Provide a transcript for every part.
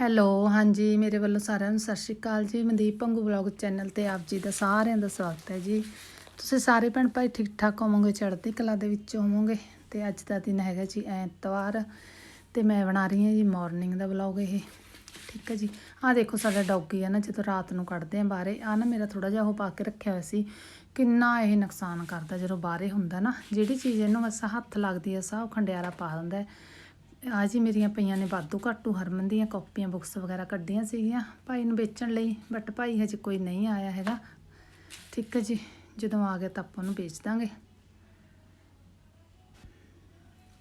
Hello, ਹਾਂਜੀ, ਮੇਰੇ ਵੱਲੋਂ ਸਾਰਿਆਂ ਨੂੰ ਸਤਿ ਸ਼੍ਰੀ ਅਕਾਲ ਜੀ। ਮਨਦੀਪ ਪੰਗੂ ਵਲੌਗ ਚੈਨਲ ਤੇ ਆਪ ਜੀ ਦਾ ਸਾਰਿਆਂ ਦਾ ਸਵਾਗਤ ਹੈ ਜੀ। ਤੁਸੀਂ ਸਾਰੇ ਭੈਣ ਭਾਈ ਠੀਕ ਠਾਕ ਹੋਵੋਗੇ, ਚੜ੍ਹਦੀ ਕਲਾ ਦੇ ਵਿੱਚ ਹੋਵੋਗੇ? ਤੇ ਅੱਜ ਦਾ ਦਿਨ ਹੈਗਾ ਜੀ ਐਤਵਾਰ ਤੇ ਮੈਂ ਬਣਾ ਰਹੀ ਹਾਂ ਜੀ ਮਾਰਨਿੰਗ ਦਾ ਵਲੌਗ ਇਹ। ਠੀਕ ਹੈ ਜੀ। ਆਹ ਦੇਖੋ ਸਾਡਾ ਡੌਗੀ ਆ ਨਾ, ਜਦੋਂ ਰਾਤ ਨੂੰ ਕੱਢਦੇ ਆ ਬਾਹਰੇ ਆ ਨਾ ਮੇਰਾ ਥੋੜਾ ਜਿਹਾ ਉਹ ਪਾ ਕੇ ਰੱਖਿਆ ਹੋਇਆ ਸੀ। ਕਿੰਨਾ ਇਹ ਨੁਕਸਾਨ ਕਰਦਾ ਜਦੋਂ ਬਾਹਰੇ ਹੁੰਦਾ ਨਾ। ਜਿਹੜੀ ਚੀਜ਼ ਇਹਨੂੰ ਬਸ ਹੱਥ ਲੱਗਦੀ ਹੈ ਸਭ ਖੰਡਿਆਰਾ ਪਾ ਦਿੰਦਾ ਹੈ। ਆ ਜੀ ਮੇਰੀਆਂ ਪਈਆਂ ਨੇ ਵਾਧੂ ਘਾਟੂ ਹਰਮਨ ਦੀਆਂ ਕਾਪੀਆਂ ਬੁੱਕਸ ਵਗੈਰਾ ਕੱਢੀਆਂ ਸੀਗੀਆਂ। ਭਾਈ ਨੂੰ ਵੇਚਣ ਲਈ ਬਟ ਭਾਈ ਹਜੇ ਕੋਈ ਨਹੀਂ ਆਇਆ ਹੈਗਾ। ਠੀਕ ਹੈ ਜੀ, ਜਦੋਂ ਆ ਗਿਆ ਤਾਂ ਆਪਾਂ ਉਹਨੂੰ ਵੇਚ ਦਾਂਗੇ।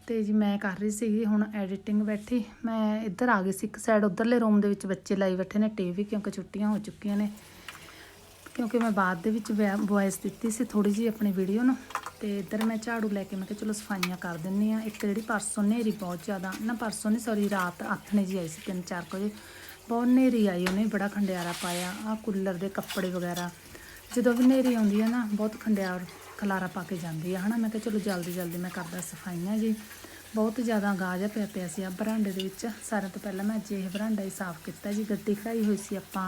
ਤੇ ਜੀ ਮੈਂ ਕਰ ਰਹੀ ਸੀਗੀ, ਹੁਣ ਐਡੀਟਿੰਗ ਬੈਠੀ। ਮੈਂ ਇੱਧਰ ਆ ਗਈ ਸੀ, ਇੱਕ ਸਾਈਡ ਉਧਰਲੇ ਰੂਮ ਦੇ ਵਿੱਚ ਬੱਚੇ ਲਾਈ ਬੈਠੇ ਨੇ ਟੀਵੀ ਕਿਉਂਕਿ ਛੁੱਟੀਆਂ ਹੋ ਚੁੱਕੀਆਂ ਨੇ। ਕਿਉਂਕਿ ਮੈਂ ਬਾਅਦ ਦੇ ਵਿੱਚ ਵੌਇਸ ਦਿੱਤੀ ਸੀ ਥੋੜੀ ਜੀ ਆਪਣੀ ਵੀਡੀਓ ਨੂੰ। ਤੇ ਇੱਧਰ ਮੈਂ ਝਾੜੂ ਲੈ ਕੇ ਮੈਂ ਕਿਹਾ ਚਲੋ ਸਫਾਈਆਂ ਕਰ ਦਿੰਨੀ ਆ। ਇੱਕ ਜਿਹੜੀ ਪਰਸੋਂ ਨੇਰੀ ਬਹੁਤ ਜ਼ਿਆਦਾ, ਨਾ ਪਰਸੋਂ ਨਹੀਂ ਸੌਰੀ ਰਾਤ ਆਥਣੇ ਜੀ ਆਈ ਸੀ 3-4 ਵਜੇ। ਬਹੁਤ ਨੇਰੀ ਆਈ, ਉਹਨੇ ਬੜਾ ਖੰਡਿਆਰਾ ਪਾਇਆ ਆ ਕੂਲਰ ਦੇ ਕੱਪੜੇ ਵਗੈਰਾ। ਜਦੋਂ ਵੀ ਨੇਰੀ ਆਉਂਦੀ ਹੈ ਨਾ, ਬਹੁਤ ਖੰਡਿਆਰ ਖਲਾਰਾ ਪਾ ਕੇ ਜਾਂਦੀ ਆ, ਹਨਾ? ਮੈਂ ਕਿਹਾ ਚਲੋ ਜਲਦੀ ਜਲਦੀ ਮੈਂ ਕਰਦਾ ਸਫਾਈਆਂ ਜੀ। ਬਹੁਤ ਜ਼ਿਆਦਾ ਗਾਜਾ ਪਿਆ ਪਿਆ ਸੀ ਆ ਬਰਾਂਡੇ ਦੇ ਵਿੱਚ। ਸਾਰਿਆਂ ਤੋਂ ਪਹਿਲਾਂ ਮੈਂ ਅੱਜ ਇਹ ਬਰਾਂਡਾ ਹੀ ਸਾਫ਼ ਕੀਤਾ ਜੀ। ਗੱਡੀ ਖੜਾਈ ਹੋਈ ਸੀ ਆਪਾਂ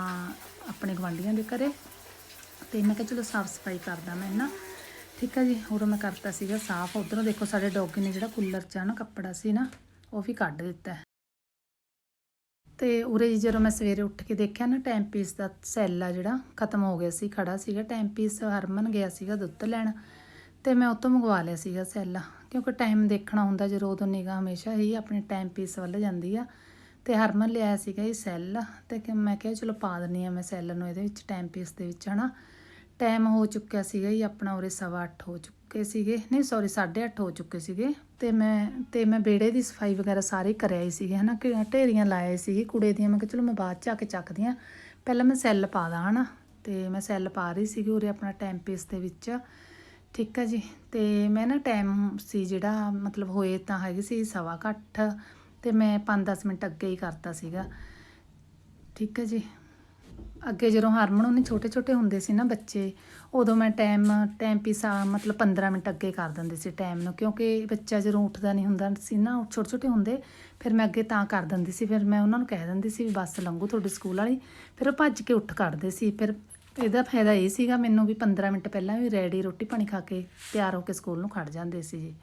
ਆਪਣੇ ਗਵਾਂਢੀਆਂ ਦੇ ਘਰੇ। ਤੇ ਮੈਂ ਕਿਹਾ ਚਲੋ ਸਾਫ਼ ਸਫ਼ਾਈ ਕਰਦਾ ਮੈਂ ਨਾ। ਠੀਕ ਹੈ ਜੀ ਹੋਰ ਮੈਂ ਕਰਤਾ ਸੀਗਾ ਸਾਫ਼। ਉਧਰੋਂ ਦੇਖੋ ਸਾਡੇ ਡੌਗੀ ਨੇ ਜਿਹੜਾ ਕੂਲਰ 'ਚ ਆ ਨਾ ਕੱਪੜਾ ਸੀ ਨਾ, ਉਹ ਵੀ ਕੱਢ ਦਿੱਤਾ। ਹੈ। ਤੇ ਉਰੇ ਜੀ ਜਦੋਂ ਮੈਂ ਸਵੇਰੇ ਉੱਠ ਕੇ ਦੇਖਿਆ ਨਾ ਟਾਈਮ ਪੀਸ ਦਾ ਸੈੱਲ ਆ ਜਿਹੜਾ, ਖਤਮ ਹੋ ਗਿਆ ਸੀ, ਖੜਾ ਸੀਗਾ। ਟਾਈਮ ਪੀਸ ਹਰਮਨ ਗਿਆ ਸੀਗਾ ਦੁੱਧ ਲੈਣ ਤੇ ਮੈਂ ਉਹ ਤੋਂ ਮੰਗਵਾ ਲਿਆ ਸੀਗਾ ਸੈੱਲ ਕਿਉਂਕਿ ਟਾਈਮ ਦੇਖਣਾ ਹੁੰਦਾ, ਜਦੋਂ ਉਦੋਂ ਨਿਗਾ ਹਮੇਸ਼ਾ ਹੀ ਆਪਣੇ ਟਾਈਮ ਪੀਸ ਵੱਲ ਜਾਂਦੀ ਆ। ਤੇ ਹਰਮਨ ਲਿਆਇਆ ਸੀਗਾ ਇਹ ਸੈੱਲ ਤੇ ਮੈਂ ਕਿਹਾ ਚਲੋ ਪਾ ਦਿੰਨੀ ਆ ਮੈਂ ਸੈੱਲ ਨੂੰ, ਇਹਦੇ ਵਿੱਚ ਟਾਈਮ ਪੀਸ ਦੇ ਵਿੱਚ, ਹਨਾ। ਟਾਈਮ ਹੋ ਚੁੱਕਿਆ ਸੀਗਾ ਜੀ, ਆਪਣਾ ਉਰੇ ਸਵਾ ਅੱਠ ਹੋ ਚੁੱਕੇ ਸੀਗੇ। ਨਹੀਂ ਸੌਰੀ 8:30 ਹੋ ਚੁੱਕੇ ਸੀਗੇ। ਤੇ ਮੈਂ ਤੇ ਮੈਂ ਬੇੜੇ ਦੀ ਸਫ਼ਾਈ ਵਗੈਰਾ ਸਾਰੇ ਕਰਿਆ ਹੀ ਸੀਗੇ, ਹਨਾ? ਕਿ ਢੇਰੀਆਂ ਲਾਏ ਸੀਗੇ ਕੁੜੇ ਦੀਆਂ। ਮੈਂ ਕਿਹਾ, ਚਲੋ, ਮੈਂ ਬਾਅਦ ਚ ਆ ਕੇ ਚੱਕਦੀ ਆ। ਪਹਿਲਾਂ ਮੈਂ ਸੈੱਲ ਪਾ ਦਾਂ, ਹਨਾ? ਤੇ ਮੈਂ ਸੈੱਲ ਪਾ ਰਹੀ ਸੀਗੀ ਉਰੇ ਆਪਣਾ ਟਾਈਮ ਪੀਸ ਦੇ ਵਿੱਚ। ਠੀਕ ਹੈ ਜੀ? ਤੇ ਮੈਂ ਨਾ ਟਾਈਮ ਸੀ ਜਿਹੜਾ, ਮਤਲਬ ਹੋਏ ਤਾਂ ਹੈਗੀ ਸੀ ਸਵਾ ਘੱਟ ਅੱਠ। ਤੇ ਮੈਂ 5-10 ਮਿੰਟ ਅੱਗੇ ਹੀ ਕਰਤਾ ਸੀਗਾ। ਠੀਕ ਹੈ ਜੀ? ਅੱਗੇ ਜਦੋਂ ਹਰਮਨ ਉਹਨੇ ਛੋਟੇ ਛੋਟੇ ਹੁੰਦੇ ਸੀ ਨਾ ਬੱਚੇ ਉਦੋਂ ਮੈਂ ਟਾਈਮ ਟਾਈਮ ਪੀਸਾ ਮਤਲਬ 15 ਮਿੰਟ ਅੱਗੇ ਕਰ ਦਿੰਦੇ ਸੀ ਟਾਈਮ ਨੂੰ ਕਿਉਂਕਿ ਬੱਚਾ ਜਦੋਂ ਉੱਠਦਾ ਨਹੀਂ ਹੁੰਦਾ ਸੀ ਨਾ ਉਹ ਛੋਟੇ ਛੋਟੇ ਹੁੰਦੇ ਫਿਰ ਮੈਂ ਅੱਗੇ ਤਾਂ ਕਰ ਦਿੰਦੀ ਸੀ ਫਿਰ ਮੈਂ ਉਹਨਾਂ ਨੂੰ ਕਹਿ ਦਿੰਦੀ ਸੀ ਵੀ ਬੱਸ ਲੰਘੂ ਤੁਹਾਡੀ ਸਕੂਲ ਵਾਲੀ ਫਿਰ ਉਹ ਭੱਜ ਕੇ ਉੱਠ ਕੱਢਦੇ ਸੀ ਫਿਰ ਇਹਦਾ ਫਾਇਦਾ ਇਹ ਸੀਗਾ ਮੈਨੂੰ ਵੀ 15 ਮਿੰਟ ਪਹਿਲਾਂ ਵੀ ਰੈਡੀ ਰੋਟੀ ਪਾਣੀ ਖਾ ਕੇ ਤਿਆਰ ਹੋ ਕੇ ਸਕੂਲ ਨੂੰ ਖੜ ਜਾਂਦੇ ਸੀ ਜੀ।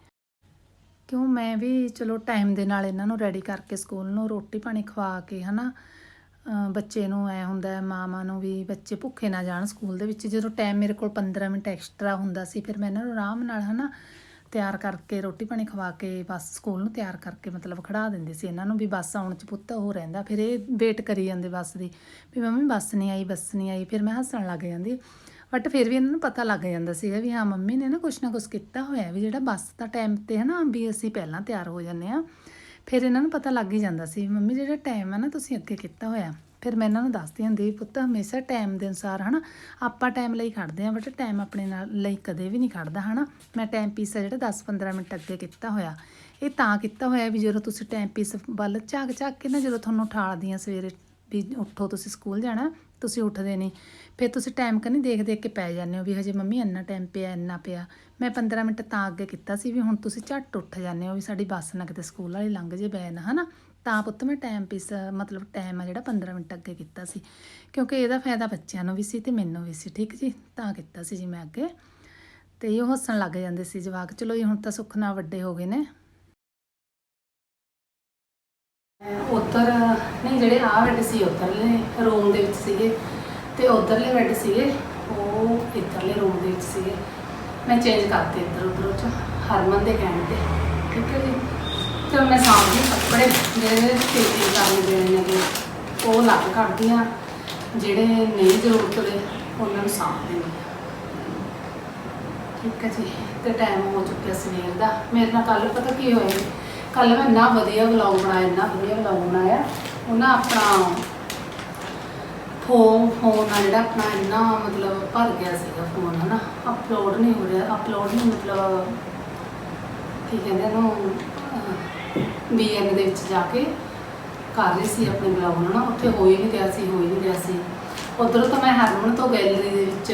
ਕਿਉਂ ਮੈਂ ਵੀ ਚਲੋ ਟਾਈਮ ਦੇ ਨਾਲ ਇਹਨਾਂ ਨੂੰ ਰੈਡੀ ਕਰਕੇ ਸਕੂਲ ਨੂੰ ਰੋਟੀ ਪਾਣੀ ਖਵਾ ਕੇ ਹਨਾ ਅ, ਬੱਚੇ ਨੂੰ ਐ ਹੁੰਦਾ ਹੈ, ਮਾਵਾਂ ਨੂੰ ਵੀ ਬੱਚੇ ਭੁੱਖੇ ਨਾ ਜਾਣ ਸਕੂਲ ਦੇ ਵਿੱਚ। ਜਦੋਂ ਟਾਈਮ ਮੇਰੇ ਕੋਲ 15 ਮਿੰਟ ਐਕਸਟਰਾ ਹੁੰਦਾ ਸੀ, ਫਿਰ ਮੈਂ ਇਹਨਾਂ ਨੂੰ ਆਰਾਮ ਨਾਲ ਹਨਾ ਤਿਆਰ ਕਰਕੇ ਰੋਟੀ ਪਾਣੀ ਖਵਾ ਕੇ ਬੱਸ ਸਕੂਲ ਨੂੰ ਤਿਆਰ ਕਰਕੇ ਮਤਲਬ ਖੜਾ ਦਿੰਦੀ ਸੀ। ਇਹਨਾਂ ਨੂੰ ਵੀ ਬੱਸ ਆਉਣ ਚ ਪੁੱਤ ਉਹ ਰਹਿੰਦਾ, ਫਿਰ ਇਹ ਵੇਟ ਕਰੀ ਜਾਂਦੇ ਬੱਸ ਦੀ ਵੀ ਮੰਮੀ ਬੱਸ ਨਹੀਂ ਆਈ, ਬੱਸ ਨਹੀਂ ਆਈ, ਫਿਰ ਮੈਂ ਹੱਸਣ ਲੱਗ ਜਾਂਦੀ। ਬਟ ਫਿਰ ਵੀ ਇਹਨਾਂ ਨੂੰ ਪਤਾ ਲੱਗ ਜਾਂਦਾ ਸੀਗਾ ਵੀ ਹਾਂ, ਮੰਮੀ ਨੇ ਨਾ ਕੁਛ ਨਾ ਕੁਛ ਕੀਤਾ ਹੋਇਆ ਵੀ ਜਿਹੜਾ ਬੱਸ ਦਾ ਟਾਈਮ ਤੇ ਹੈ ਨਾ ਵੀ ਅਸੀਂ ਪਹਿਲਾਂ ਤਿਆਰ ਹੋ ਜਾਂਦੇ ਆ ਫਿਰ ਇਹਨਾਂ ਨੂੰ ਪਤਾ ਲੱਗ ਹੀ ਜਾਂਦਾ ਸੀ ਵੀ ਮੰਮੀ, ਜਿਹੜਾ ਟਾਈਮ ਹੈ ਨਾ ਤੁਸੀਂ ਅੱਗੇ ਕੀਤਾ ਹੋਇਆ, ਫਿਰ ਮੈਂ ਇਹਨਾਂ ਨੂੰ ਦੱਸਦੀ ਹੁੰਦੀ ਵੀ ਪੁੱਤ ਹਮੇਸ਼ਾ ਟਾਈਮ ਦੇ ਅਨੁਸਾਰ ਹਨਾ, ਆਪਾਂ ਟਾਈਮ ਲਈ ਖੜਦੇ ਆ ਬਟ ਟਾਈਮ ਆਪਣੇ ਨਾਲ ਲਈ ਕਦੇ ਵੀ ਨਹੀਂ ਖੜਦਾ ਹਨਾ। ਮੈਂ ਟਾਈਮ ਪੀਸ ਆ ਜਿਹੜਾ 10-15 ਮਿੰਟ ਅੱਗੇ ਕੀਤਾ ਹੋਇਆ, ਇਹ ਤਾਂ ਕੀਤਾ ਹੋਇਆ ਵੀ ਜਦੋਂ ਤੁਸੀਂ ਟਾਈਮ ਪੀਸ ਵੱਲ ਝਾਕ ਝਾਕ ਕੇ ਨਾ ਜਦੋਂ ਤੁਹਾਨੂੰ ਉਠਾਲਦੀਆਂ ਸਵੇਰੇ ਵੀ ਉੱਠੋ ਤੁਸੀਂ ਸਕੂਲ ਜਾਣਾ ਤੁਸੀਂ ਉੱਠਦੇ ਨਹੀਂ। ਫਿਰ ਤੁਸੀਂ ਟਾਈਮ ਕੰਨੀ ਦੇਖ ਦੇਖ ਕੇ ਪੈ ਜਾਂਦੇ ਹੋ ਵੀ ਹਜੇ ਮੰਮੀ ਇੰਨਾ ਟਾਈਮ ਪਿਆ, ਇੰਨਾ ਪਿਆ। ਮੈਂ 15 ਮਿੰਟ ਤਾਂ ਅੱਗੇ ਕੀਤਾ ਸੀ ਵੀ ਹੁਣ ਤੁਸੀਂ ਝੱਟ ਉੱਠ ਜਾਂਦੇ ਹੋ ਵੀ ਸਾਡੀ ਬੱਸ ਨਾ ਕਿਤੇ ਸਕੂਲ ਵਾਲੀ ਲੰਘ ਜੇ ਬੈਨ, ਹਨਾ? ਤਾਂ ਪੁੱਤ ਮੈਂ ਟਾਈਮ ਪੀਸ ਮਤਲਬ ਟਾਈਮ ਆ ਜਿਹੜਾ 15 ਮਿੰਟ ਅੱਗੇ ਕੀਤਾ ਸੀ। ਕਿਉਂਕਿ ਇਹਦਾ ਫਾਇਦਾ ਬੱਚਿਆਂ ਨੂੰ ਵੀ ਸੀ ਤੇ ਮੈਨੂੰ ਵੀ ਸੀ, ਠੀਕ ਜੀ? ਤਾਂ ਕੀਤਾ ਸੀ ਜੀ ਮੈਂ ਅੱਗੇ। ਤੇ ਉਹ ਹੱਸਣ ਲੱਗ ਜਾਂਦੇ ਸੀ ਜਵਾਕ। ਚਲੋ ਜੀ, ਹੁਣ ਤਾਂ ਸੁੱਖ ਨਾਲ ਵੱਡੇ ਹੋ ਗਏ ਨੇ। ਉੱਧਰ, ਨਹੀਂ, ਜਿਹੜੇ ਆਹ ਬੈੱਡ ਸੀ, ਉੱਧਰਲੇ ਰੂਮ ਦੇ ਵਿੱਚ ਸੀਗੇ। ਤੇ ਉੱਧਰਲੇ ਬੈੱਡ ਸੀਗੇ, ਉਹ ਇੱਧਰਲੇ ਰੂਮ ਦੇ ਵਿੱਚ ਸੀਗੇ। ਮੈਂ ਚੇਂਜ ਕਰਤੇ ਇੱਧਰ ਉੱਧਰ ਚ, ਹਰਮਨ ਦੇ ਕਹਿਣ ਤੇ। ਠੀਕ ਹੈ ਜੀ? ਤੇ ਮੈਂ ਸਾਂਭਦੀ ਕੱਪੜੇ, ਜਿਹੜੇ ਸਟਿਚਿੰਗ ਕਰਨ ਦੇ ਨੇਗੇ ਉਹ ਲੱਗ ਕੱਢਦੀਆਂ ਜਿਹੜੇ ਨਹੀਂ ਜ਼ਰੂਰਤ ਦੇ ਉਹਨਾਂ ਨੂੰ ਸਾਂਭ ਦਿੰਦੀ ਹਾਂ। ਠੀਕ ਹੈ ਜੀ? ਤੇ ਟਾਈਮ ਹੋ ਚੁੱਕਿਆ ਸਵੇਰ ਦਾ। ਮੇਰੇ ਨਾਲ ਕੱਲ ਪਤਾ ਕੀ ਹੋਇਆ ਕੱਲ ਮੈਂ ਇੰਨਾ ਵਧੀਆ ਵਲੌਗ ਬਣਾਇਆ, ਇੰਨਾ ਵਧੀਆ ਵਲੌਗ ਬਣਾਇਆ। ਉਹਨਾਂ ਆਪਣਾ ਫੋਨ ਫੋਨ ਆ ਜਿਹੜਾ ਆਪਣਾ ਇੰਨਾ ਮਤਲਬ ਭਰ ਗਿਆ ਸੀਗਾ ਫੋਨ ਹਨਾ। ਅਪਲੋਡ ਨਹੀਂ ਹੋ ਰਿਹਾ ਅਪਲੋਡ ਨਹੀਂ ਮਤਲਬ ਕੀ ਕਹਿੰਦੇ ਇਹਨੂੰ ਬੀਐਨ ਦੇ ਵਿੱਚ ਜਾ ਕੇ ਕਰ ਰਹੀ ਸੀ ਆਪਣੇ ਬਲੌਗ ਨੂੰ ਨਾ ਉੱਥੇ ਹੋ ਹੀ ਨਹੀਂ ਰਿਹਾ ਸੀ, ਹੋ ਹੀ ਨਹੀਂ ਰਿਹਾ ਸੀ। ਉਧਰੋਂ ਤਾਂ ਮੈਂ ਹਰਮਨ ਤੋਂ ਗੈਲਰੀ ਦੇ ਵਿੱਚ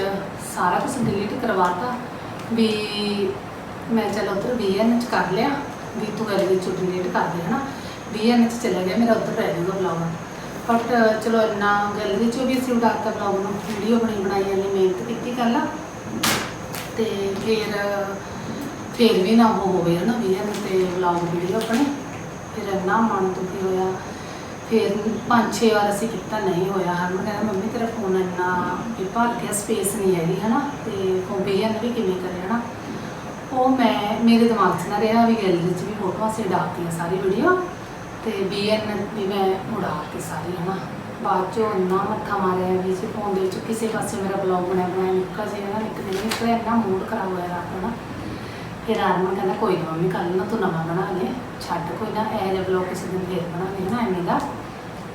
ਸਾਰਾ ਕੁਝ ਡਿਲੀਟ ਕਰਵਾਤਾ ਵੀ ਮੈਂ ਚਲ ਉਧਰ ਬੀਐਨ ਚ ਕਰ ਲਿਆ। ਵੀ ਤੂੰ ਗੈਲਰੀ ਚੋਂ ਡਿਲੀਟ ਕਰ ਦੇ ਹਨਾ? ਬੀਐਨ ਚ ਚਲਾ ਗਿਆ, ਮੇਰਾ ਉੱਧਰ ਰਹਿ ਜਾਊਗਾ ਬਲੌਗ ਬਟ ਚਲੋ ਇੰਨਾ ਗੈਲਰੀ ਚੋਂ ਵੀ ਅਸੀਂ ਉਡਾਤਾ ਬਲੌਗ ਨੂੰ ਵੀਡੀਓ ਬਣੀ ਬਣਾਈ, ਇੰਨੀ ਮਿਹਨਤ ਕੀਤੀ ਕੱਲ ਤੇ ਫਿਰ ਫਿਰ ਵੀ ਨਾ ਉਹ ਹੋਵੇ ਨਾ ਵੀ ਇਹਨੂੰ ਤੇ ਵਲੌਗ ਵੀਡੀਓ ਆਪਣੇ। ਫਿਰ ਇੰਨਾ ਮਨ ਦੁਖੀ ਹੋਇਆ। ਫਿਰ ਪੰਜ ਛੇ ਵਾਰ ਅਸੀਂ ਕੀਤਾ, ਨਹੀਂ ਹੋਇਆ। ਹਰਮਨ ਕਹਿੰਦਾ, ਮੰਮੀ, ਤੇਰਾ ਫੋਨ ਇੰਨਾ ਵੀ ਭਰ ਗਿਆ ਸਪੇਸ ਨਹੀਂ ਹੈਗੀ, ਹਨਾ? ਤੇ ਫੋਨ ਬੇਅਨ ਵੀ ਕਿਵੇਂ ਕਰੇ, ਹਨਾ? ਉਹ ਮੈਂ ਮੇਰੇ ਦਿਮਾਗ 'ਚ ਨਾ ਰਿਹਾ ਵੀ ਗੈਲਰੀ 'ਚ ਵੀ ਫੋਟੋਆਂ ਅਸੀਂ ਡਾਕਤੀਆਂ ਸਾਰੀ ਵੀਡੀਓ ਤੇ ਬੀਐਨ ਵੀ ਮੈਂ ਉਡਾ ਕੇ ਸਾਰੀ, ਹਨਾ। ਬਾਅਦ ਚੋਂ ਇੰਨਾ ਮੱਥਾ ਮਾਰਿਆ ਵੀ ਸੀ ਫੋਨ ਦੇ ਵਿੱਚ ਕਿਸੇ ਪਾਸੇ ਮੇਰਾ ਬਲੌਗ ਬਣਿਆ ਬਣਾਇਆ, ਨਿੱਕਾ ਜਿਹਾ ਨਾ ਨਿੱਕ ਨਿੱਕ ਨਿਕਲਿਆ ਇੰਨਾ ਮੂਡ ਖਰਾਬ ਹੋਇਆ ਰਾਤ ਨੂੰ ਨਾ। ਫਿਰ ਆਰਮਨ ਕਹਿੰਦਾ, ਕੋਈ ਨਾ ਮੰਮੀ ਕੱਲ ਨਾ ਤੂੰ ਨਵਾਂ ਬਣਾ ਲੈ, ਛੱਡ ਕੋਈ ਨਾ, ਇਹ ਜਿਹਾ ਬਲੌਗ ਕਿਸੇ ਦਿਨ ਫੇਰ ਬਣਾ ਲਈ ਨਾ ਐਵੇਂ ਦਾ।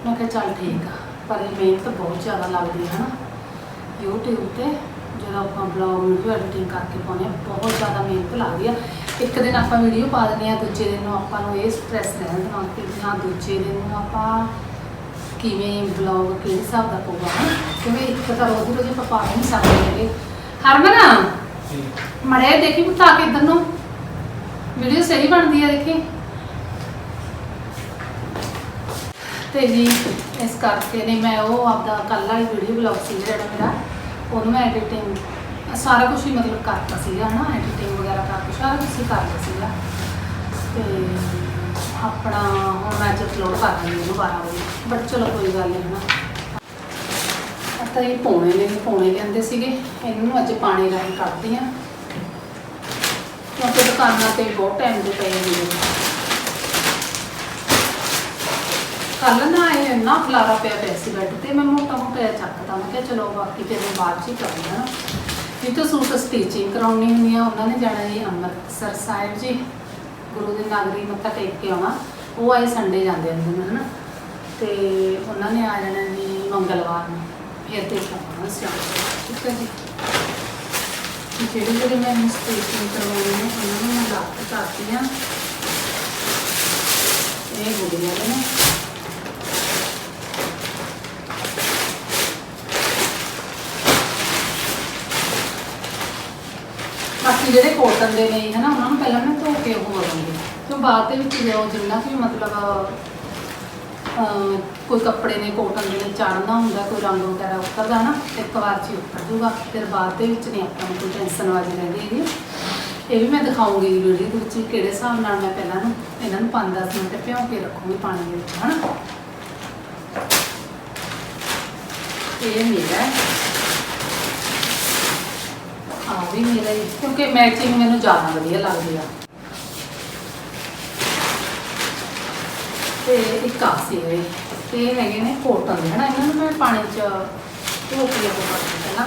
ਮੈਂ ਕਿਹਾ, ਚੱਲ ਠੀਕ ਆ, ਪਰ ਇਹ ਮਿਹਨਤ ਬਹੁਤ ਜ਼ਿਆਦਾ ਲੱਗਦੀ ਹੈ ਨਾ YouTube ਤੇ ਜਦੋਂ ਆਪਾਂ ਬਲੌਗ ਵੀਡੀਓ ਐਡੀਟਿੰਗ ਕਰਕੇ ਪਾਉਂਦੇ ਹਾਂ। ਬਹੁਤ ਜ਼ਿਆਦਾ ਮਿਹਨਤ ਲੱਗਦੀ ਆ। ਇੱਕ ਦਿਨ ਆਪਾਂ ਵੀਡੀਓ ਪਾ ਦਿੰਦੇ ਆ ਦੂਜੇ ਦਿਨ ਨੂੰ ਆਪਾਂ ਨੂੰ ਇਹ ਸਟ੍ਰੈਸ ਰਹਿੰਦਾ ਦਿਮਾਗ ਤੇ ਹਾਂ ਦੂਜੇ ਦਿਨ ਨੂੰ ਆਪਾਂ ਕਿਵੇਂ ਬਲੌਗ ਕਿਹੜੇ ਹਿਸਾਬ ਦਾ ਹਨਾ। ਕਿਉਂਕਿ ਇੱਕ ਤਾਂ ਰੋਜ਼ ਰੋਜ਼ ਆਪਾਂ ਪਾ ਨਹੀਂ ਸਕਦੇ ਹੈਗੇ। ਹਰਮਨ ਮੜਿਆ ਦੇਖੀ ਪੁੱਤਾ ਕੇ ਇਧਰ ਨੂੰ। ਵੀਡੀਓ ਸਹੀ ਬਣਦੀ ਆ ਦੇਖੀ। ਤੇ ਜੀ ਇਸ ਕਰਕੇ ਨਹੀਂ ਮੈਂ ਉਹ ਆਪਦਾ ਕੱਲ੍ਹ ਵਾਲੀ ਵੀਡੀਓ ਬਲੌਗ ਸੀ ਜਿਹੜਾ ਮੇਰਾ। ਉਹਨੂੰ ਮੈਂ ਐਡੀਟਿੰਗ ਸਾਰਾ ਕੁਝ ਹੀ ਮਤਲਬ ਕਰਤਾ ਸੀਗਾ, ਹਨਾ ਐਡੀਟਿੰਗ ਵਗੈਰਾ ਕਰਕੇ ਸਾਰਾ ਕੁਝ ਹੀ ਕਰਤਾ ਸੀਗਾ। ਤੇ ਆਪਣਾ ਹੁਣ ਮੈਂ ਅੱਜ ਅਪਲੋਡ ਕਰ ਦਿੰਦੀ ਉਹਨੂੰ 12 ਵਜੇ ਬਟ ਚਲੋ ਕੋਈ ਗੱਲ ਨਹੀਂ ਹਨਾ। ਤਾਂ ਇਹ ਪੌਣੇ ਨੇ ਪੌਣੇ ਕਹਿੰਦੇ ਸੀਗੇ, ਇਹਨੂੰ ਅੱਜ ਪਾਣੀ ਰਾਹੀਂ ਕੱਢਦੀ ਆ ਕਿਉਂਕਿ ਦੁਕਾਨਾਂ ਤੇ ਬਹੁਤ ਟਾਈਮ ਦੇ ਪਏ ਨੇ। ਕੱਲ ਨਾ ਇਹ ਇੰਨਾ ਖਲਾਰਾ ਪਿਆ ਪਿਆ ਸੀ ਬੈੱਡ ਤੇ, ਮੈਂ ਮੋਟਾ ਮੋਟਾ ਚੱਕਦਾ, ਮੈਂ ਕਿਹਾ ਚਲੋ ਬਾਕੀ ਫਿਰ ਬਾਅਦ ਚ ਹੀ ਕਰਨੀ ਇਹ ਤਾਂ ਸੂਟ ਸਟੀਚਿੰਗ ਕਰਾਉਣੀ ਹੁੰਦੀ ਆ, ਉਹਨਾਂ ਨੇ ਜਾਣਾ ਜੀ ਅੰਮ੍ਰਿਤਸਰ ਸਾਹਿਬ ਜੀ, ਗੁਰੂ ਦੇ ਨਗਰੀ ਮੱਥਾ ਟੇਕ ਕੇ ਆਉਣਾ। ਉਹ ਆਏ ਸੰਡੇ ਜਾਂਦੇ ਹੁੰਦੇ ਨੇ, ਹਨਾ। ਤੇ ਉਹਨਾਂ ਨੇ ਆ ਜਾਣਾ ਜੀ ਮੰਗਲਵਾਰ ਨੂੰ, ਫਿਰ ਤੇ ਆਉਣਾ ਸਿਆਮ ਠੀਕ ਹੈ ਜੀ। ਜਿਹੜੇ ਜਿਹੜੇ ਮੈਂ ਸਟੀਚਿੰਗ ਕਰਵਾਉਣੀ ਨੇ ਉਹਨਾਂ ਨੂੰ ਮੈਂ ਲੱਗ ਕਰਦੀ ਆ। ਇਹ ਗੁੜੀਆਂ ਦੇ ਨੇ। ਬਾਕੀ ਜਿਹੜੇ ਕੋਟਨ ਦੇ ਨੇ ਹਨਾ ਉਹਨਾਂ ਨੂੰ ਪਹਿਲਾਂ ਨਾ ਧੋ ਕੇ ਉਹ ਲਵਾਂਗੇ ਫਿਰ ਬਾਅਦ ਦੇ ਵਿੱਚ ਜੋ ਜਿੰਨਾ ਵੀ ਮਤਲਬ ਅਹ, ਕੋਈ ਕੱਪੜੇ ਨੇ ਕੋਟਨ ਦੇ ਨੇ ਚੜਨਾ ਹੁੰਦਾ ਕੋਈ ਰੰਗ ਵਗੈਰਾ ਉਤਰਦਾ ਨਾ ਇੱਕ ਵਾਰ ਚ ਹੀ ਉਤਰ ਜੂਗਾ ਫਿਰ ਬਾਅਦ ਦੇ ਵਿੱਚ ਨਹੀਂ ਆਪਾਂ ਨੂੰ ਕੋਈ ਟੈਨਸ਼ਨ ਵਾਜੀ ਰਹਿੰਦੀ ਹੈਗੀ। ਇਹ ਵੀ ਮੈਂ ਦਿਖਾਉਂਗੀ ਵੀਡੀਓ ਦੇ ਵਿੱਚ ਵੀ ਕਿਹੜੇ ਹਿਸਾਬ ਨਾਲ ਮੈਂ ਪਹਿਲਾਂ ਨੂੰ ਇਹਨਾਂ ਨੂੰ 5-10 ਮਿੰਟ ਭਿਓ ਕੇ ਰੱਖੂੰਗੀ ਪਾਣੀ ਦੇ ਵਿੱਚ ਹਨਾ। ਇਹ ਮੇਰਾ ਹੈ ਆ ਵੀ ਮੇਰਾ ਹੀ ਕਿਉਂਕਿ ਮੈਚਿੰਗ ਮੈਨੂੰ ਜ਼ਿਆਦਾ ਵਧੀਆ ਲੱਗਦੀ ਆ। ਤੇ ਇੱਕ ਆ ਸੀ ਇਹ ਇਹ ਹੈਗੇ ਨੇ ਕੋਟਨ ਦੇ, ਹਨਾ? ਇਹਨਾਂ ਨੂੰ ਮੈਂ ਪਾਣੀ ਚ ਧੋ ਕੇ ਉਹ ਕਰਦੀ ਪਹਿਲਾਂ।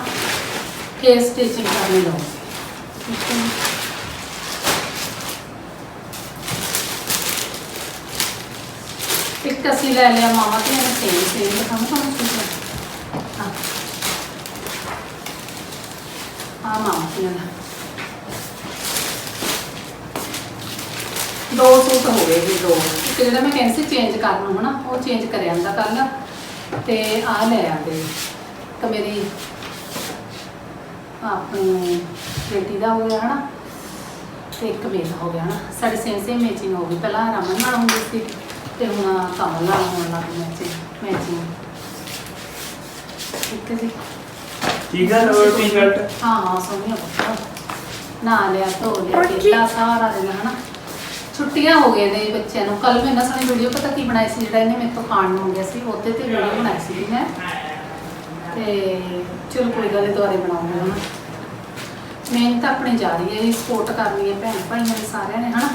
ਫੇਰ ਸਟਿਚਿੰਗ ਕਰਨੀ ਲਵਾਂਗੀ ਠੀਕ ਇੱਕ ਅਸੀਂ ਲੈ ਲਿਆ ਮਾਮਾ ਤੇ, ਇਹਨੇ ਸੇਮ ਸੇਮ ਦਿਖਾਵਾਂ ਤੁਹਾਨੂੰ ਸੂਟ ਹਾਂ ਆ ਮਾਮਾ ਤੇ ਇਹਦਾ ਦੋ ਸੂਟ ਹੋ ਗਏ ਜੀ, ਦੋ। ਇੱਕ ਜਿਹੜਾ ਮੈਂ ਕਹਿੰਦੀ ਸੀ ਚੇਂਜ ਕਰਨ ਨੂੰ ਹਨਾ ਉਹ ਚੇਂਜ ਕਰਿਆ ਜਾਂਦਾ ਕੱਲ ਤੇ ਆ ਲੈ ਆਂਦੇ। ਇੱਕ ਮੇਰੀ ਆਪਣੀ ਬੇਟੀ ਦਾ ਹੋ ਗਿਆ, ਹਨਾ? ਤੇ ਇੱਕ ਮੇਰਾ ਹੋ ਗਿਆ, ਹਨਾ? ਸਾਡੀ ਸੇਮ ਸੇਮ ਮੈਚਿੰਗ ਹੋ ਗਈ। ਪਹਿਲਾਂ ਰਮਨ ਨਾਲ ਹੁੰਦੀ ਸੀ, ਤੇ ਹੁਣ ਕਮਲ ਨਾਲ ਹੋਣ ਲੱਗ ਗਈ ਮੈਚਿੰਗ ਮੈਚਿੰਗ ਠੀਕ ਹੈ ਜੀ। ਠੀਕ ਹੈ ਲੋਅਰ ਟੀ-ਸ਼ਰਟ ਹਾਂ ਹਾਂ ਸੋਹਣੀਆਂ ਬਹੁਤ ਨਾ ਲਿਆ ਧੋ ਲਿਆ ਕੀਤਾ ਸਾਰਾ ਦਿਨ ਹਨਾ? ਛੁੱਟੀਆਂ ਹੋ ਗਈਆਂ ਨੇ ਬੱਚਿਆਂ ਨੂੰ। ਕੱਲ ਮੈਂ ਨਾ ਸਾਡੀ ਵੀਡੀਓ ਪਤਾ ਕੀ ਬਣਾਈ ਸੀ ਜਿਹੜਾ ਇਹਨੇ ਮੇਰੇ ਤੋਂ ਖਾਣ ਨੂੰ ਮੰਗਿਆ ਸੀ ਉਹਦੇ ਤੇ ਵੀਡੀਓ ਬਣਾਈ ਸੀ ਮੈਂ। ਤੇ ਚਲੋ ਕੋਈ ਗੱਲ ਨੀ ਦੁਬਾਰੇ ਬਣਾਉਂਗੇ ਹਨਾ। ਮਿਹਨਤ ਆਪਣੀ ਜਾ ਰਹੀ ਹੈ ਇਹ ਸਪੋਰਟ ਕਰਨੀ ਹੈ ਭੈਣ ਭਾਈਆਂ ਨੇ ਸਾਰਿਆਂ ਨੇ ਹਨਾ?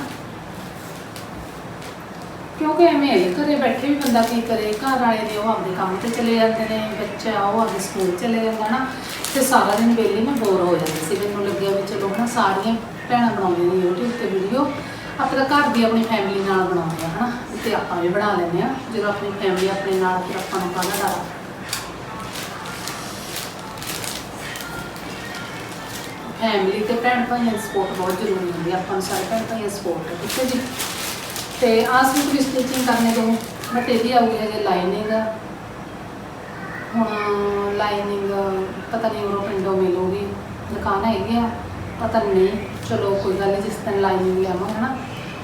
ਕਿਉਂਕਿ ਐਵੇਂ ਹੈ, ਘਰੇ ਬੈਠੇ ਵੀ ਬੰਦਾ ਕੀ ਕਰੇ, ਘਰ ਵਾਲੇ ਨੇ ਉਹ ਆਪਣੇ ਕੰਮ ਤੇ ਚਲੇ ਜਾਂਦੇ ਨੇ, ਬੱਚਾ ਉਹ ਆਪਦੇ ਸਕੂਲ ਚਲੇ ਜਾਂਦਾ ਨਾ, ਤੇ ਸਾਰਾ ਦਿਨ ਵਿਹਲੀ ਮੈਂ ਬੋਰ ਹੋ ਜਾਂਦੀ ਸੀ। ਮੈਨੂੰ ਲੱਗਿਆ ਵੀ ਚਲੋ ਨਾ ਸਾਰੀਆਂ ਭੈਣਾਂ ਬਣਾਉਂਦੀਆਂ ਨੇ YouTube ਤੇ ਵੀਡੀਓ ਆਪਾਂ ਘਰ ਦੀ ਆਪਣੀ ਫੈਮਿਲੀ ਨਾਲ ਬਣਾਉਂਦੇ ਆ ਹਨਾ, ਤੇ ਆਪਾਂ ਵੀ ਬਣਾ ਲੈਂਦੇ ਆ। ਜਦੋਂ ਆਪਣੀ ਫੈਮਿਲੀ ਆਪਣੇ ਨਾਲ, ਫਿਰ ਆਪਾਂ ਨੂੰ ਕਾਹਦਾ ਡਰ ਆ। ਫੈਮਿਲੀ ਤੇ ਭੈਣ ਭਾਈਆਂ ਦੀ ਸਪੋਰਟ ਬਹੁਤ ਜ਼ਰੂਰੀ ਹੁੰਦੀ ਹੈ ਆਪਾਂ ਨੂੰ ਸਾਰੇ ਭੈਣ ਭਾਈਆਂ ਸਪੋਰਟ ਠੀਕ ਹੈ ਜੀ? ਤੇ ਆਹ ਸੂਟ ਵੀ ਸਟਿਚਿੰਗ ਕਰਨੇ ਤੋਂ। ਬਟ ਇਹਦੀ ਆਉਗੀ ਹਜੇ ਲਾਈਨਿੰਗ ਹੁਣ ਲਾਈਨਿੰਗ ਪਤਾ ਨਹੀਂ ਉਹ ਪਿੰਡੋਂ ਮਿਲੂਗੀ। ਦੁਕਾਨ ਹੈਗੀ ਆ, ਪਤਾ ਨਹੀਂ ਚਲੋ ਕੋਈ ਗੱਲ ਨਹੀਂ ਜਿਸ ਦਿਨ ਲਾਈਨਿੰਗ ਲਿਆਵਾਂਗੇ ਹਨਾ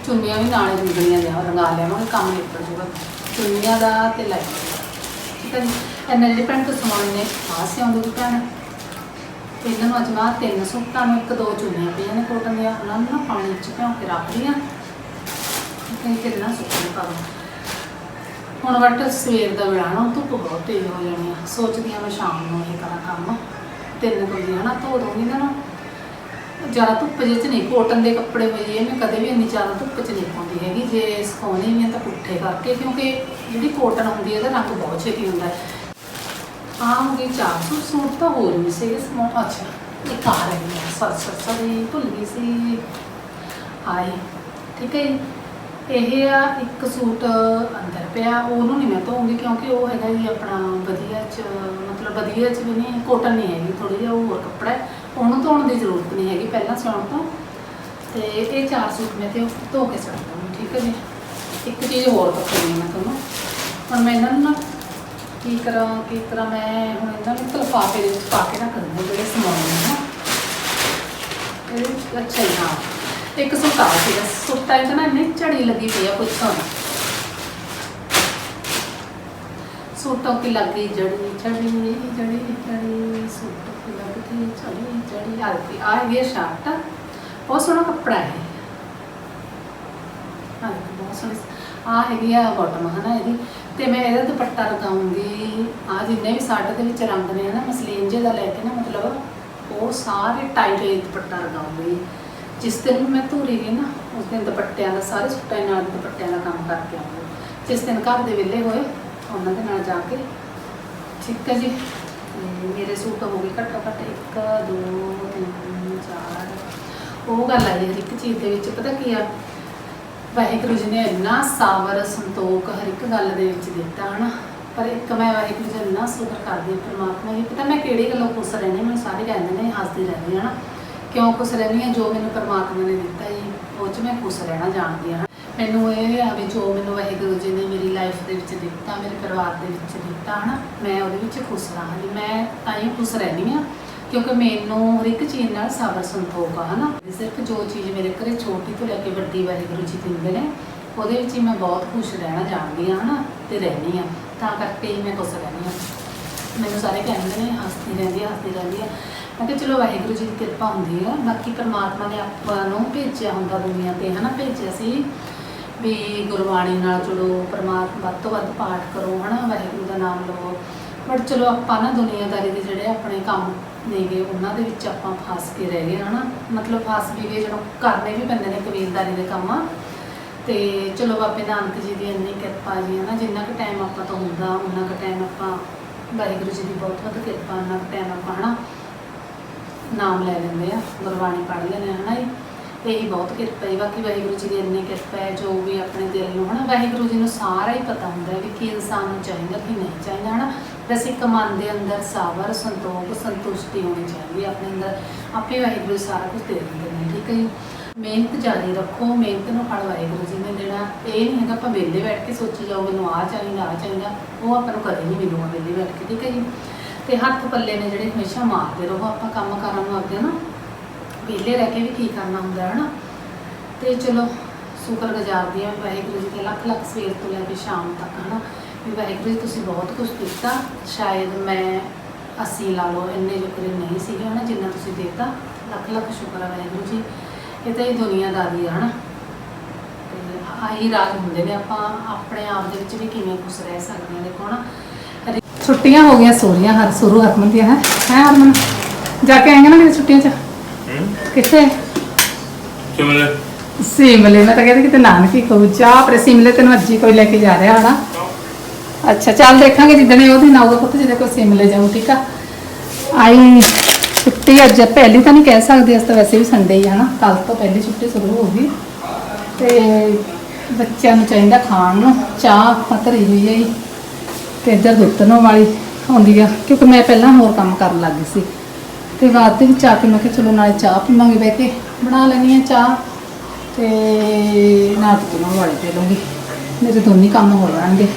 ਚੁੰਨੀਆਂ ਵੀ ਨਾਲੇ ਦੁਗਣੀਆਂ ਲਿਆ ਰੰਗਾ ਲਿਆਵਾਂਗੇ, ਕੰਮ ਨਿਕਲ ਜੂਗਾ। ਚੁੰਨੀਆਂ ਦਾ ਤੇ ਲਾਈਨਿੰਗ ਦਾ। ਹੈ ਜੀ? ਇਹਨਾਂ ਜਿਹੜੀ ਭੈਣ ਤੋਂ ਸਮਾਨ ਨੇ, ਆਹ ਸਿਆਉਂਦੇ ਦੀ ਭੈਣ। ਇਹਨਾਂ ਨੂੰ ਅੱਜ ਮੈਂ ਤਿੰਨ ਸੂਟਾਂ ਨੂੰ ਇੱਕ ਦੋ ਚੁੰਨੀਆਂ ਪਈਆਂ ਨੇ ਕੋਟਨ ਦੀਆਂ। ਉਹਨਾਂ ਨੂੰ ਨਾ ਪਾਣੀ 'ਚ ਭਿਉਂ ਕੇ ਰੱਖ ਲਈਆਂ ਤੇ ਕਿੰਨਾ ਸੁੱਕਣੇ ਪਾ ਹੁਣ ਵੱਟ ਸਵੇਰ ਦਾ ਵੇਲਾ ਨਾ, ਧੁੱਪ ਬਹੁਤ ਤੇਜ਼ ਹੋ ਜਾਣੀ ਆ। ਸੋਚਦੀ ਆ ਮੈਂ ਸ਼ਾਮ ਨੂੰ ਇਹ ਕਰਾਂ ਕੰਮ। ਤਿੰਨ ਵਜੇ ਹਨਾ, ਧੋ ਦੂੰਗੀ ਨਾ ਜ਼ਿਆਦਾ ਧੁੱਪ ਜਿਹੇ 'ਚ ਨਹੀਂ ਕੋਟਨ ਦੇ ਕੱਪੜੇ ਹੋਈਏ ਮੈਂ ਕਦੇ ਵੀ ਇੰਨੀ ਜ਼ਿਆਦਾ ਧੁੱਪ 'ਚ ਨਹੀਂ ਪਾਉਂਦੀ ਹੈਗੀ। ਜੇ ਸੁਕਾਉਣੇ ਵੀ ਆ ਤਾਂ ਪੁੱਠੇ ਕਰਕੇ, ਕਿਉਂਕਿ ਜਿਹੜੀ ਕੋਟਨ ਹੁੰਦੀ ਹੈ ਇਹਦਾ ਰੰਗ ਬਹੁਤ ਛੇਤੀ ਹੁੰਦਾ। ਹੈ ਆਹ ਹੋ ਗਈ 400 ਸੂਟ ਤਾਂ ਹੋਰ ਵੀ ਸੀਗੇ ਸਮੋ ਅੱਛਾ, ਇੱਕ ਆ ਹੈ ਸਰ ਸਰ, ਸਰੀ ਭੁੱਲ ਗਈ ਸੀ। ਹਾਈ ਠੀਕ ਹੈ ਜੀ। ਇਹ ਆ, ਇੱਕ ਸੂਟ ਅੰਦਰ ਪਿਆ, ਉਹਨੂੰ ਨਹੀਂ ਮੈਂ ਧੋਉਂਗੀ ਕਿਉਂਕਿ ਉਹ ਹੈਗਾ ਜੀ ਆਪਣਾ ਵਧੀਆ ਚ, ਮਤਲਬ ਵਧੀਆ ਚ ਵੀ ਨਹੀਂ ਕੋਟਨ ਨਹੀਂ ਹੈਗੀ ਥੋੜੀ ਜਿਹਾ ਹੋਰ ਕੱਪੜਾ ਹੈ। ਉਹਨੂੰ ਧੋਣ ਦੀ ਜ਼ਰੂਰਤ ਨਹੀਂ ਹੈਗੀ ਪਹਿਲਾਂ ਸਿਉਣ ਤੋਂ। ਤੇ ਇਹ ਚਾਰ ਸੂਟ ਮੈਂ ਤੇ ਧੋ ਕੇ ਸੜ ਦੂੰਗੀ ਠੀਕ ਹੈ ਜੀ? ਇੱਕ ਚੀਜ਼ ਹੋਰ ਦੱਸਣੀ ਮੈਂ ਤੁਹਾਨੂੰ। ਹੁਣ ਮੈਂ ਇਹਨਾਂ ਨੂੰ ਨਾ ਕੀ ਕਰਾਂ ਕੀ ਕਰਾਂ, ਮੈਂ ਹੁਣ ਇਹਨਾਂ ਨੂੰ ਇੱਕ ਲਿਫਾਫੇ ਦੇ ਵਿੱਚ ਪਾ ਕੇ ਰੱਖ ਦਿੰਦੀ ਜਿਹੜੇ ਸਮਾਨ ਨੇ ਨਾ। ਇਹਦੇ ਅੱਛਾ ਹੀ ਹਾਂ ਇੱਕ ਸੂਟ ਆ ਸੀਗਾ ਸੂਟਾਂ 'ਚ ਨਾ, ਇੰਨੀ ਝੜੀ ਲੱਗੀ ਪਈ ਆ ਪੁੱਛੋ ਨਾ ਸੂਟੋਂ ਕੀ ਲੱਗੀ ਜੜੀ ਝੜੀ ਜੜੀ ਜੜੀ, ਸੂਟੋਂ ਕੀ ਲੱਗਦੀ ਝੜੀ ਜੜੀ ਆ ਆ ਇਹ ਸ਼ਰਟ ਬਹੁਤ ਸੋਹਣਾ ਕੱਪੜਾ ਹੈ ਹਾਂ ਬਹੁਤ ਸੋਹਣੀ ਆ ਹੈਗੀ ਆ ਬਾਟਮ ਹਨਾ ਇਹਦੀ। ਤੇ ਮੈਂ ਇਹਦਾ ਦੁਪੱਟਾ ਲਗਾਉਂਗੀ। ਆ ਜਿੰਨੇ ਵੀ ਸਾਡੇ ਦੇ ਵਿੱਚ ਰੰਗ ਨੇ ਨਾ ਮਸਲੀਨ ਜੇ ਦਾ ਲੈ ਕੇ ਨਾ, ਮਤਲਬ ਉਹ ਸਾਰੇ ਟਾਈਟ ਇਹ ਦੁਪੱਟਾ ਲਗਾਉਂਗੀ। ਜਿਸ ਦਿਨ ਮੈਂ ਧੂਰੀ ਗਈ ਨਾ ਉਸ ਦਿਨ ਦੁਪੱਟਿਆਂ ਦਾ ਸਾਰੇ ਸੂਟਾਂ ਨਾਲ ਦੁਪੱਟਿਆਂ ਦਾ ਕੰਮ ਕਰਕੇ ਆਉਂਗੀ ਜਿਸ ਦਿਨ ਘਰ ਦੇ ਵਿਹਲੇ ਹੋਏ ਉਹਨਾਂ ਦੇ ਨਾਲ ਜਾ ਕੇ ਠੀਕ ਹੈ ਜੀ। ਮੇਰੇ ਸੂਟ ਹੋ ਗਏ ਘੱਟੋ ਘੱਟ 1 2 3 4 ਉਹ ਗੱਲ ਆ ਜੀ ਹਰ ਇੱਕ ਚੀਜ਼ ਦੇ ਵਿੱਚ ਪਤਾ ਕੀ ਆ? ਵਾਹਿਗੁਰੂ ਜੀ ਨੇ ਇੰਨਾ ਸਾਵਰ ਸੰਤੋਖ ਹਰ ਇੱਕ ਗੱਲ ਦੇ ਵਿੱਚ ਦਿੱਤਾ ਹਨਾ? ਪਰ ਇੱਕ ਮੈਂ ਵਾਹਿਗੁਰੂ ਜੀ ਦਾ ਇੰਨਾ ਸ਼ੁਕਰ ਕਰਦੀ ਹਾਂ ਪ੍ਰਮਾਤਮਾ ਜੀ ਪਤਾ ਮੈਂ ਕਿਹੜੀ ਗੱਲੋਂ ਖੁਸ਼ ਰਹਿੰਦੀ ਹਾਂ, ਮੈਨੂੰ ਸਾਰੇ ਕਹਿੰਦੇ ਨੇ ਹੱਸਦੇ ਰਹਿੰਦੇ ਹਾਂ ਹਨਾ? ਕਿਉਂ ਖੁਸ਼ ਰਹਿੰਦੀ ਹਾਂ ਜੋ ਮੈਨੂੰ ਪਰਮਾਤਮਾ ਨੇ ਦਿੱਤਾ ਜੀ ਉਹ 'ਚ ਮੈਂ ਖੁਸ਼ ਰਹਿਣਾ ਜਾਣਦੀ ਹਾਂ ਮੈਨੂੰ ਇਹ ਆ ਵੀ ਜੋ ਮੈਨੂੰ ਵਾਹਿਗੁਰੂ ਜੀ ਨੇ ਮੇਰੀ ਲਾਈਫ ਦੇ ਵਿੱਚ ਦਿੱਤਾ, ਮੇਰੇ ਪਰਿਵਾਰ ਦੇ ਵਿੱਚ ਦਿੱਤਾ, ਹਨਾ, ਮੈਂ ਉਹਦੇ ਵਿੱਚ ਖੁਸ਼ ਰਹਾਂ ਜੀ ਮੈਂ ਤਾਂ ਹੀ ਖੁਸ਼ ਰਹਿੰਦੀ ਹਾਂ ਕਿਉਂਕਿ ਮੈਨੂੰ ਹਰ ਇੱਕ ਚੀਜ਼ ਨਾਲ ਸਬਰ ਸੰਤੋਖ ਆ, ਹਨਾ। ਸਿਰਫ ਜੋ ਚੀਜ਼ ਮੇਰੇ ਘਰੇ ਛੋਟੀ ਤੋਂ ਲੈ ਕੇ ਵੱਡੀ ਵਾਹਿਗੁਰੂ ਜੀ ਦਿੰਦੇ ਨੇ, ਉਹਦੇ ਵਿੱਚ ਹੀ ਮੈਂ ਬਹੁਤ ਖੁਸ਼ ਰਹਿਣਾ ਜਾਣਦੀ ਹਾਂ ਹਨਾ, ਤੇ ਰਹਿੰਦੀ ਹਾਂ ਤਾਂ ਕਰਕੇ ਹੀ ਮੈਂ ਖੁਸ਼ ਰਹਿੰਦੀ ਹਾਂ ਮੈਨੂੰ ਸਾਰੇ ਕਹਿੰਦੇ ਨੇ, ਹੱਸਦੀ ਰਹਿੰਦੀ ਆ, ਹੱਸਦੀ ਰਹਿੰਦੀ ਆ। ਮੈਂ ਕਿਹਾ ਚਲੋ ਵਾਹਿਗੁਰੂ ਜੀ ਦੀ ਕਿਰਪਾ ਹੁੰਦੀ ਹੈ ਬਾਕੀ ਪਰਮਾਤਮਾ ਨੇ ਆਪਾਂ ਨੂੰ ਭੇਜਿਆ ਹੁੰਦਾ ਦੁਨੀਆ ਤੇ, ਹਨਾ? ਭੇਜਿਆ ਸੀ ਵੀ ਗੁਰਬਾਣੀ ਨਾਲ ਜੁੜੋ ਪਰਮਾਤਮਾ ਵੱਧ ਤੋਂ ਵੱਧ ਪਾਠ ਕਰੋ, ਹਨਾ? ਵਾਹਿਗੁਰੂ ਦਾ ਨਾਮ ਲਵੋ। ਬਟ ਚਲੋ ਆਪਾਂ ਨਾ ਦੁਨੀਆਦਾਰੀ ਦੇ ਜਿਹੜੇ ਆਪਣੇ ਕੰਮ ਨੇਗੇ, ਉਹਨਾਂ ਦੇ ਵਿੱਚ ਆਪਾਂ ਫਸ ਕੇ ਰਹਿ ਗਏ, ਹਨਾ? ਮਤਲਬ ਫਸ ਵੀ ਗਏ, ਜਦੋਂ ਕਰਨੇ ਵੀ ਪੈਂਦੇ ਨੇ ਕਬੀਲਦਾਰੀ ਦੇ ਕੰਮ। ਆ ਤੇ ਚਲੋ ਬਾਬੇ ਨਾਨਕ ਜੀ ਦੀ ਇੰਨੀ ਕਿਰਪਾ ਜੀ ਹੈ ਨਾ ਜਿੰਨਾ ਕੁ ਟਾਈਮ ਆਪਾਂ ਤੋਂ ਹੁੰਦਾ ਉਹਨਾਂ ਕੁ ਟਾਈਮ ਆਪਾਂ ਵਾਹਿਗੁਰੂ ਜੀ ਦੀ ਬਹੁਤ ਬਹੁਤ ਕਿਰਪਾ ਨਾਲ ਟਾਈਮ ਆਪਾਂ, ਹਨਾ? ਨਾਮ ਲੈ ਲੈਂਦੇ ਆ, ਗੁਰਬਾਣੀ ਪੜ੍ਹ ਲੈਂਦੇ ਆ, ਹਨਾ ਜੀ? ਇਹੀ ਬਹੁਤ ਕਿਰਪਾ ਹੈ, ਬਾਕੀ ਵਾਹਿਗੁਰੂ ਜੀ ਦੀ ਇੰਨੀ ਕਿਰਪਾ ਹੈ, ਜੋ ਵੀ ਆਪਣੇ ਦਿਲ ਨੂੰ, ਹਨਾ? ਵਾਹਿਗੁਰੂ ਜੀ ਨੂੰ ਸਾਰਾ ਹੀ ਪਤਾ ਹੁੰਦਾ ਹੈ ਵੀ ਕੀ ਇਨਸਾਨ ਨੂੰ ਚਾਹੀਦਾ, ਕੀ ਨਹੀਂ ਚਾਹੀਦਾ, ਹਨਾ? ਵੈਸੇ ਇੱਕ ਮਨ ਦੇ ਅੰਦਰ ਸਾਵਰ, ਸੰਤੋਖ, ਸੰਤੁਸ਼ਟੀ ਹੋਣੀ ਚਾਹੀਦੀ ਹੈ, ਆਪਣੇ ਅੰਦਰ। ਆਪੇ ਵਾਹਿਗੁਰੂ ਸਾਰਾ ਕੁਝ ਦੇ ਦਿੰਦੇ ਨੇ, ਠੀਕ ਹੈ ਜੀ? ਮਿਹਨਤ ਜਾਰੀ ਰੱਖੋ, ਮਿਹਨਤ ਨੂੰ ਫਲ ਵਾਹਿਗੁਰੂ ਜੀ ਨੇ ਦੇਣਾ। ਇਹ ਨਹੀਂ ਹੈਗਾ ਆਪਾਂ ਵਿਹਲੇ ਬੈਠ ਕੇ ਸੋਚੀ ਜਾਓ, ਮੈਨੂੰ ਆਹ ਚਾਹੀਦਾ ਆਹ ਚਾਹੀਦਾ, ਉਹ ਆਪਾਂ ਨੂੰ ਕਦੇ ਨਹੀਂ ਮਿਲੂਗਾ ਵਿਹਲੇ ਬੈਠ ਕੇ, ਠੀਕ ਹੈ ਜੀ? ਤੇ ਹੱਥ ਪੱਲੇ ਨੇ ਜਿਹੜੇ ਹਮੇਸ਼ਾ ਮਾਰਦੇ ਰਹੋ, ਆਪਾਂ ਕੰਮ ਕਰਨ ਨੂੰ ਨਾ ਵਿਹਲੇ ਰਹਿ ਕੇ ਵੀ ਕੀ ਕਰਨਾ ਹੁੰਦਾ ਹੈ ਨਾ ਤੇ ਚਲੋ ਸ਼ੁਕਰ ਗੁਜ਼ਾਰਦੀ ਹਾਂ ਵਾਹਿਗੁਰੂ ਜੀ ਦੇ ਲੱਖ ਲੱਖ ਸਵੇਰ ਤੋਂ ਲੈ ਕੇ ਸ਼ਾਮ ਤੱਕ ਹਨਾ, ਵੀ ਵਾਹਿਗੁਰੂ ਜੀ ਤੁਸੀਂ ਬਹੁਤ ਕੁਝ ਦਿੱਤਾ ਸ਼ਾਇਦ ਮੈਂ ਅਸੀਂ ਲਾ ਲਓ, ਇੰਨੇ ਜੁਕਰੇ ਨਹੀਂ ਸੀਗੇ ਹਨਾ ਜਿੰਨਾ ਤੁਸੀਂ ਦਿੱਤਾ। ਲੱਖ ਲੱਖ ਸ਼ੁਕਰ ਹੈ ਵਾਹਿਗੁਰੂ ਜੀ। ਇਹ ਤਾਂ ਹੀ ਦੁਨੀਆਦਾਰੀ ਆ ਹਨਾ। ਤੇ ਆਹੀ ਰਾਜ ਹੁੰਦੇ ਨੇ ਆਪਾਂ, ਆਪਣੇ ਆਪ ਦੇ ਵਿੱਚ ਵੀ ਕਿਵੇਂ ਖੁਸ਼ ਰਹਿ ਸਕਦੇ ਹਾਂ ਦੇਖੋ ਨਾ ਛੁੱਟੀਆਂ ਹੋ ਗਈਆਂ ਸੋਰੀਆਂ ਹਰ ਸ਼ੁਰੂ ਹਰਮਨ ਦੀਆਂ ਹੈ? ਹੈ ਹਰਮਨ? ਜਾ ਕੇ ਆਏਗਾ ਨਾ ਕਿਤੇ ਛੁੱਟੀਆਂ 'ਚ? ਕਿੱਥੇ? ਕਿਵੇਂ ਸਿਮਲੇ ਮੈਂ ਤਾਂ ਕਹਿੰਦੀ ਕਿਤੇ ਨਾਨਕੀ ਕੋ ਚਾਹ ਪਰ ਸਿਮਲੇ ਤੈਨੂੰ ਅੱਜ ਹੀ ਕੋਈ ਲੈ ਕੇ ਜਾ ਰਿਹਾ ਹਨਾ ਅੱਛਾ ਚੱਲ ਦੇਖਾਂਗੇ ਜਿੱਦਣ ਇਹ ਉਹਦੀ ਨਾਊਗਾ ਪੁੱਤ ਜਿਹਦੇ ਕੋਲ ਸਿਮਲੇ ਜਾਊ ਠੀਕ ਆ? ਆਈ ਛੁੱਟੀ ਅੱਜ ਪਹਿਲੀ ਤਾਂ ਨਹੀਂ ਕਹਿ ਸਕਦੇ ਅੱਜ ਤਾਂ ਵੈਸੇ ਵੀ ਸੰਡੇ ਹੀ ਆ ਹਨਾ? ਕੱਲ ਤੋਂ ਪਹਿਲੀ ਛੁੱਟੀ ਸ਼ੁਰੂ ਹੋ ਗਈ। ਤੇ ਬੱਚਿਆਂ ਨੂੰ ਚਾਹੀਦਾ ਖਾਣ ਨੂੰ ਚਾਹ ਪਤਰੀ ਹੋਈ ਹੈ ਜੀ। ਤੇ ਇੱਧਰ ਦੁੱਤਨੋਂ ਵਾਲੀ ਆਉਂਦੀ ਆ, ਕਿਉਂਕਿ ਮੈਂ ਪਹਿਲਾਂ ਹੋਰ ਕੰਮ ਕਰਨ ਲੱਗ ਗਈ ਸੀ। ਤੇ ਬਾਅਦ ਦੇ ਵਿੱਚ ਆ ਕੇ ਮੈਂ ਕਿਹਾ ਚਲੋ ਨਾਲੇ ਚਾਹ ਪੀਵਾਂਗੇ ਬਹਿ ਕੇ। ਬਣਾ ਲੈਣੀ ਆ ਚਾਹ ਤੇ ਨਾਲ ਦੁੱਤਨੋਂ ਵਾਲੀ ਪੀ ਲੂੰਗੀ ਮੇਰੇ ਦੋਨੇ ਕੰਮ ਹੋ ਜਾਣਗੇ।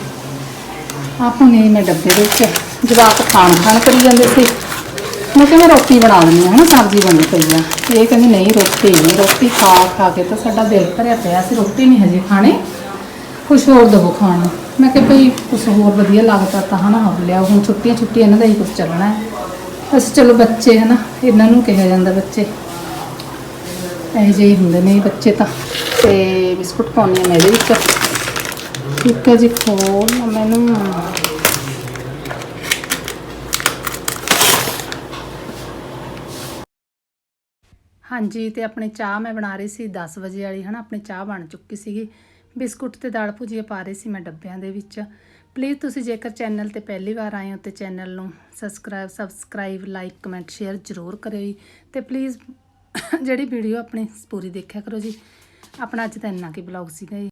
ਆਹ ਮੈਂ ਡੱਬੇ ਦੇ ਵਿੱਚ ਜਵਾਕ ਖਾਣ ਖਾਣ ਕਰੀ ਜਾਂਦੇ ਸੀ। ਮੈਂ ਕਿਹਾ ਮੈਂ ਰੋਟੀ ਬਣਾ ਲੈਂਦੀ ਹਾਂ ਨਾ ਸਬਜ਼ੀ ਬਣੀ ਪਈ ਆ। ਇਹ ਕਹਿੰਦੀ ਨਹੀਂ, ਰੋਟੀ ਨਹੀਂ, ਰੋਟੀ ਖਾ ਖਾ ਕੇ ਤਾਂ ਸਾਡਾ ਦਿਲ ਭਰਿਆ ਪਿਆ ਸੀ, ਰੋਟੀ ਨਹੀਂ ਹਜੇ ਖਾਣੇ। ਕੁਛ ਹੋਰ ਦਵੋ ਖਾਣ ਨੂੰ। ਮੈਂ ਕਿਹਾ ਭਈ ਕੁਝ ਹੋਰ ਵਧੀਆ ਲੱਗਦਾ ਤਾਂ ਹਨਾ ਹੋ ਲਿਆ ਹੁਣ ਛੁੱਟੀਆਂ ਛੁੱਟੀਆਂ ਇਹਨਾਂ ਦਾ ਹੀ ਕੁਝ ਚੱਲਣਾ ਹੈ। ਅਸੀਂ ਚਲੋ ਬੱਚੇ ਹਨਾ, ਇਹਨਾਂ ਨੂੰ ਕਿਹਾ ਜਾਂਦਾ ਬੱਚੇ। ਇਹੋ ਜਿਹੇ ਹੀ ਹੁੰਦੇ ਨੇ ਬੱਚੇ ਤਾਂ। ਤੇ ਬਿਸਕੁਟ ਪਾਉਣੀ ਮੈਂ ਇਹਦੇ ਵਿੱਚ। ਠੀਕ ਹੈ ਜੀ ਖੋਲ ਮੈਨੂੰ। ਹਾਂਜੀ, ਤੇ ਆਪਣੀ ਚਾਹ ਮੈਂ ਬਣਾ ਰਹੀ ਸੀ 10 ਵਜੇ ਵਾਲੀ ਹਨਾ, ਆਪਣੀ ਚਾਹ ਬਣ ਚੁੱਕੀ ਸੀਗੀ। ਬਿਸਕੁਟ ਤੇ ਦਾਲ ਭੁਜੀਆ ਪਾ ਰਹੀ ਸੀ ਮੈਂ ਡੱਬਿਆਂ ਦੇ ਵਿੱਚ। ਪਲੀਜ਼ ਤੁਸੀਂ ਜੇਕਰ ਚੈਨਲ ਤੇ ਪਹਿਲੀ ਵਾਰ ਆਏ ਹੋ ਤੇ ਚੈਨਲ ਨੂੰ subscribe subscribe like comment share ਜ਼ਰੂਰ ਕਰਿਓ ਜੀ। ਤੇ ਪਲੀਜ਼ ਜਿਹੜੀ ਵੀਡੀਓ ਆਪਣੀ ਪੂਰੀ ਦੇਖਿਆ ਕਰੋ ਜੀ। ਆਪਣਾ ਅੱਜ ਤਾਂ ਇੰਨਾ ਕੀ ਬਲੌਗ ਸੀਗਾ ਜੀ।